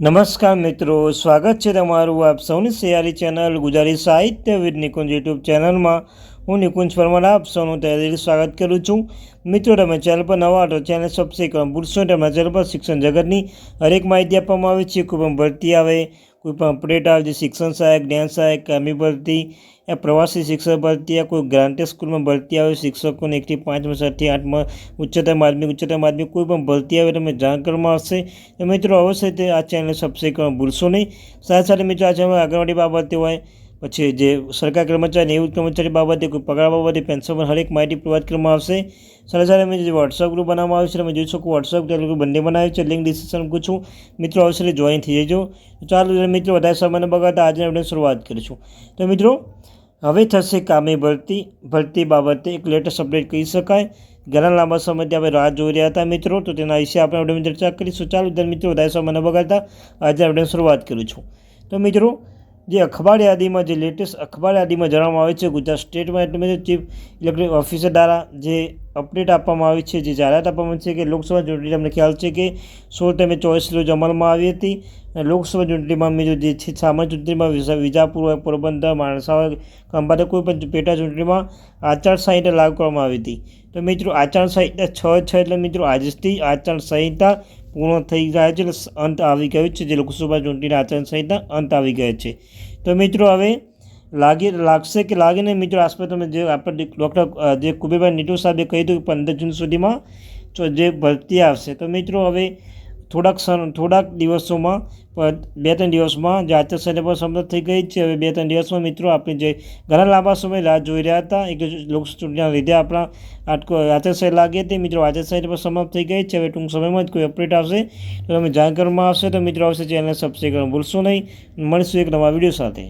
નમસ્કાર મિત્રો, સ્વાગત છે તમારું આપ સૌની સયારી ચેનલ ગુજરાતી સાહિત્ય વિદ નિકુંજ યુટ્યુબ ચેનલમાં. હું નિકુંજ પરમાર, આપ સૌનું તહેદીલ સ્વાગત કરું છું. મિત્રો, તમે ચેનલ પર નવા તો ચેનલ સબસ્ક્રાઈબ કરો ભૂલશો તમારા ચેનલ પર શિક્ષણ જગતની હરેક માહિતી આપવામાં આવે છે. ખૂબ ભરતી આવે. કોઈ પણ અપડેટ આવે છે શિક્ષણ સહાયક, જ્ઞાન સહાયક કામી ભરતી યા પ્રવાસી શિક્ષક ભરતી યા કોઈ ગ્રાન્ટેડ સ્કૂલમાં ભરતી આવે શિક્ષકોને એકથી પાંચમાં છથી આઠમાં, ઉચ્ચતર માધ્યમિક ઉચ્ચતર માધ્યમિક કોઈ પણ ભરતી આવે તમે જાણ કરવામાં આવશે. મિત્રો, અવશ્ય આ ચેનલ સબસ્ક્રાઈબ કરવા ભૂલશો નહીં. સાથે સાથે મિત્રો આ ચેનલ આંગણવાડી બાબતે હોય પછી જે સરકાર કર્મચારી નિવૃત્ત કર્મચારી બાબતે કોઈ પગાર બાબતે પેન્શન પર હરેક માહિતી પ્રોવાઈડ કરવામાં આવશે. સાથે સાથે અમે જે વોટ્સઅપ ગ્રુપ બનાવવામાં આવ્યું છે, તમે જોઈ શકો વોટ્સઅપ ગ્રુપ બંને બનાવ્યું છે લિંક ડિસ્ક્રિપ્શન છું મિત્રો અવશ્ય જોઈન થઈ જજો. ચાલો મિત્રો, વધારે સમયને બગાડતા આજે આપણે શરૂઆત કરીશું. તો મિત્રો, હવે થશે કામે ભરતી. ભરતી બાબતે એક લેટેસ્ટ અપડેટ કહી શકાય. ઘણા લાંબા સમયથી આપણે રાહ જોઈ રહ્યા હતા મિત્રો, તો તેના વિશે આપણે આપણે ચર્ચા કરીશું. ચાલો મિત્રો, વધારે સમયને બગાડતા. આજે આપણે શરૂઆત કરું છું તો મિત્રો જે અખબાર યાદીમાં જે લેટેસ્ટ અખબાર યાદીમાં જણાવવામાં આવે છે, ગુજરાત સ્ટેટમાં એટલે ચીફ ઇલેક્ટ્રિક ઓફિસર દ્વારા જે અપડેટ આપવામાં આવી છે, જે જાહેરાત આપવામાં છે કે લોકસભા ચૂંટણી તમને ખ્યાલ છે કે સોળ ટાઈમે ચોવીસ રોજ અમલમાં આવી હતી અને લોકસભા ચૂંટણીમાં મિત્રો જે છે, સામાન્ય ચૂંટણીમાં વિજા- વિજાપુર હોય પોરબંદર માણસા ખંભાત, કોઈ પણ પેટા ચૂંટણીમાં આચારસંહિતા લાગુ કરવામાં આવી હતી. તો મિત્રો, આચારસંહિતા છ છ એટલે મિત્રો, આજથી આચારસંહિતા પૂર્ણ થઈ ગયા છે એટલે અંત આવી ગયો છે. જે લોકસભા ચૂંટણીના આચારસંહિતા અંત આવી ગયો છે. તો મિત્રો હવે લાગી, લાગશે કે લાગે નહીં? મિત્રો આસપાસ તમે જે આપણે ડૉક્ટર જે કુબેભાઈ નીટુ સાહેબે કહ્યું હતું કે પંદર જૂન સુધીમાં તો જે ભરતી આવશે. તો મિત્રો હવે થોડાક થોડાક દિવસોમાં બે ત્રણ દિવસમાં જે આચાર સંહિતા પણ સંમત થઈ ગઈ છે. હવે બે ત્રણ દિવસમાં મિત્રો આપણે જે ઘણા લાંબા સમય રાહ જોઈ રહ્યા હતા, એક લોકચૂંટણીના ચૂંટણીના લીધે આપણા આટકો આચારસંહિતા લાગી હતી મિત્રો આચારસંહિતા પણ સમાપ્ત થઈ ગઈ છે. હવે ટૂંક સમયમાં જ કોઈ અપડેટ આવશે, તો તમે જાણ કરવામાં આવશે તો મિત્રો આવશે ચેનલ સબસ્ક્રાઈબ કરવાનું ભૂલશો નહીં. મળીશું એક નવા વીડિયો સાથે.